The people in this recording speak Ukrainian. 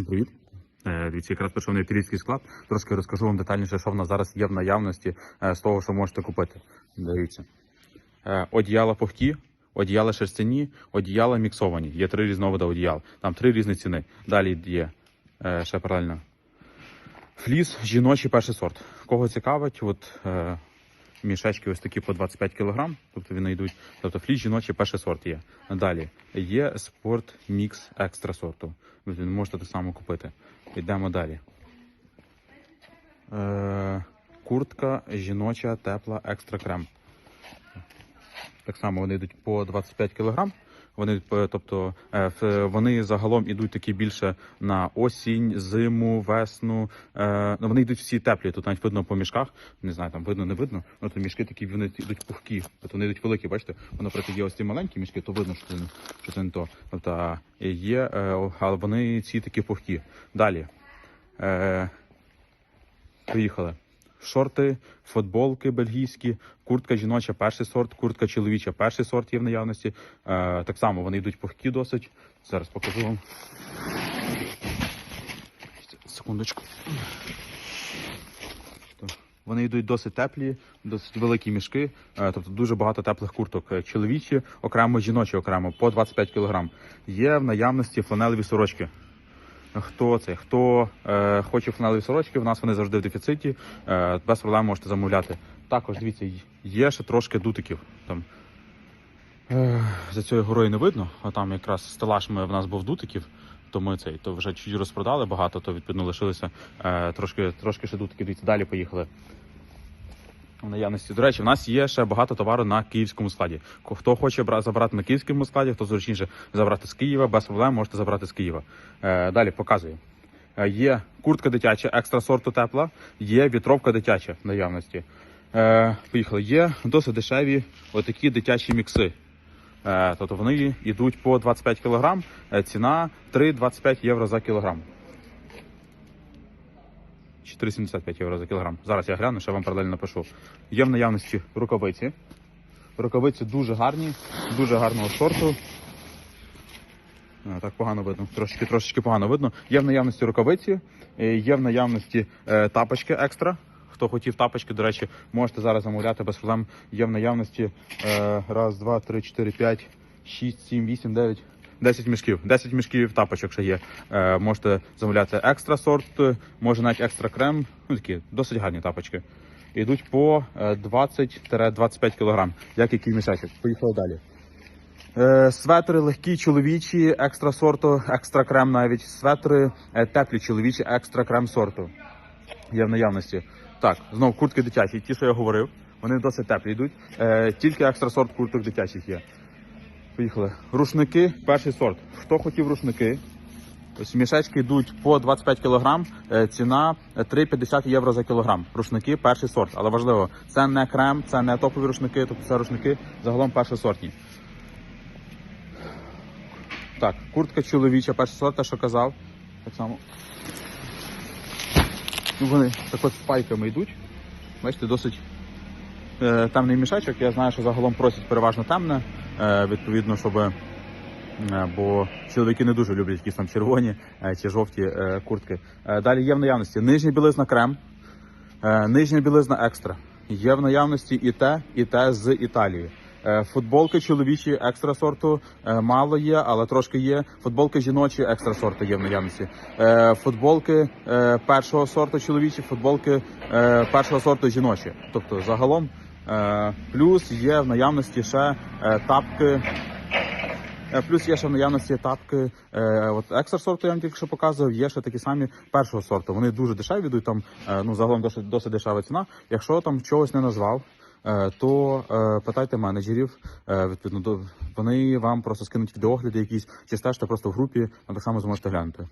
Всім привіт. Е, Дивіться, якраз прийшов на італійський склад. Трошки розкажу вам детальніше, що в нас зараз є в наявності е, з того, що можете купити. Дивіться. Е, Одіяла пухкі, одіяла шерстяні, одіяла міксовані. Є три різновиди одіял. Там три різні ціни. Далі є ще паралельно. Фліс жіночий перший сорт. Кого цікавить, от мішечки ось такі по 25 кг, тобто вони йдуть. Тобто фліс жіночий перший сорт є. Далі є спорт мікс екстра сорту. Ви можете те саме купити. Йдемо далі. Е, куртка жіноча тепла екстра крем. Так само вони йдуть по 25 кг. Вони, е, тобто, е, вони загалом йдуть такі більше на осінь, зиму, весну. Е, ну, вони йдуть всі теплі. Тут навіть видно по мішках. Не знаю, там видно, не видно. Ну, то мішки такі вони йдуть пухкі. Тобто вони йдуть великі, бачите? Воно, наприклад, є ось ці маленькі мішки, то видно, що це, що це не то. Тобто, є, але вони ці такі пухкі. Далі. Поїхали. Шорти, футболки бельгійські, куртка жіноча, перший сорт, куртка чоловіча, перший сорт є в наявності. Е, так само вони йдуть пухкі досить. Зараз покажу вам. Секундочку. Вони йдуть досить теплі, досить великі мішки, е, тобто дуже багато теплих курток. Е, Чоловічі окремо, жіночі окремо, по 25 кг. Є в наявності фланелеві сорочки. Хто це? Хто е, хоче фланелеві сорочки, в нас вони завжди в дефіциті. Е, без проблем можете замовляти. Також дивіться, є ще трошки дутиків. Там, е, за цією горою не видно, а там якраз стелаж ми, в нас був дутиків, то ми цей то вже чуть розпродали багато, то відповідно лишилися е, трошки, трошки ще дутиків. Дивіться, далі поїхали. Наявності. До речі, в нас є ще багато товару на київському складі. Хто хоче забрати на київському складі, хто зручніше забрати з Києва, без проблем можете забрати з Києва. Е, далі показую. Е, є куртка дитяча, екстра сорту тепла, є вітровка дитяча в наявності. Е, поїхали. Є досить дешеві отакі дитячі мікси. Тобто вони йдуть по 25 кг, ціна 3,25 євро за кілограм. 4,75 євро за кілограм. Зараз я гляну, ще вам паралельно напишу. Є в наявності рукавиці. Рукавиці дуже гарні, дуже гарного сорту. Так погано видно, трошечки, трошечки погано видно. Є в наявності рукавиці, е, є в наявності е, тапочки екстра. Хто хотів тапочки, до речі, можете зараз замовляти без проблем. Є в наявності е, раз, два, три, чотири, п'ять, шість, сім, вісім, дев'ять. 10 мішків. 10 мішків тапочок ще є. Е, можете замовляти екстра сорт, е, може навіть екстра крем. Ну такі досить гарні тапочки. Йдуть по е, 20-25 кг, як який мішечок. Поїхали далі. Е, Светри легкі чоловічі, екстра сорту, екстра крем навіть. Светри е, теплі чоловічі, екстра крем сорту. Є в наявності. Так, знову куртки дитячі, ті, що я говорив, вони досить теплі йдуть. Е, тільки екстра сорт курток дитячих є. Поїхали. Рушники, перший сорт. Хто хотів рушники? Ось мішечки йдуть по 25 кг, е, ціна 3,50 євро за кілограм. Рушники перший сорт. Але важливо, це не крем, це не топові рушники, тобто це рушники загалом першосортні. Так, куртка чоловіча, перший сорт, те, що казав. Так само. Ну, вони так от з пайками йдуть. Бачите, досить е, темний мішечок. Я знаю, що загалом просять переважно темне, е, відповідно, щоб. е, Бо чоловіки не дуже люблять якісь там червоні е, чи жовті е, куртки. Е, Далі є в наявності нижня білизна крем, е, нижня білизна екстра. Є в наявності і те, і те з Італії. Е, Футболки чоловічі екстра сорту е, мало є, але трошки є. Футболки жіночі екстра сорту є в наявності. Е, Футболки е, першого сорту чоловічі, футболки е, першого сорту жіночі. Тобто загалом е, плюс є в наявності ще е, тапки. Е, Плюс є ще в наявності тапки. Е, от екстра сорту я вам тільки що показував, є ще такі самі першого сорту. Вони дуже дешеві йдуть там, е, ну загалом досить, досить дешева ціна. Якщо там чогось не назвав, е, то е, питайте менеджерів. Е, відповідно, вони вам просто скинуть відеогляди якісь, чи стежте просто в групі, а так само зможете глянути.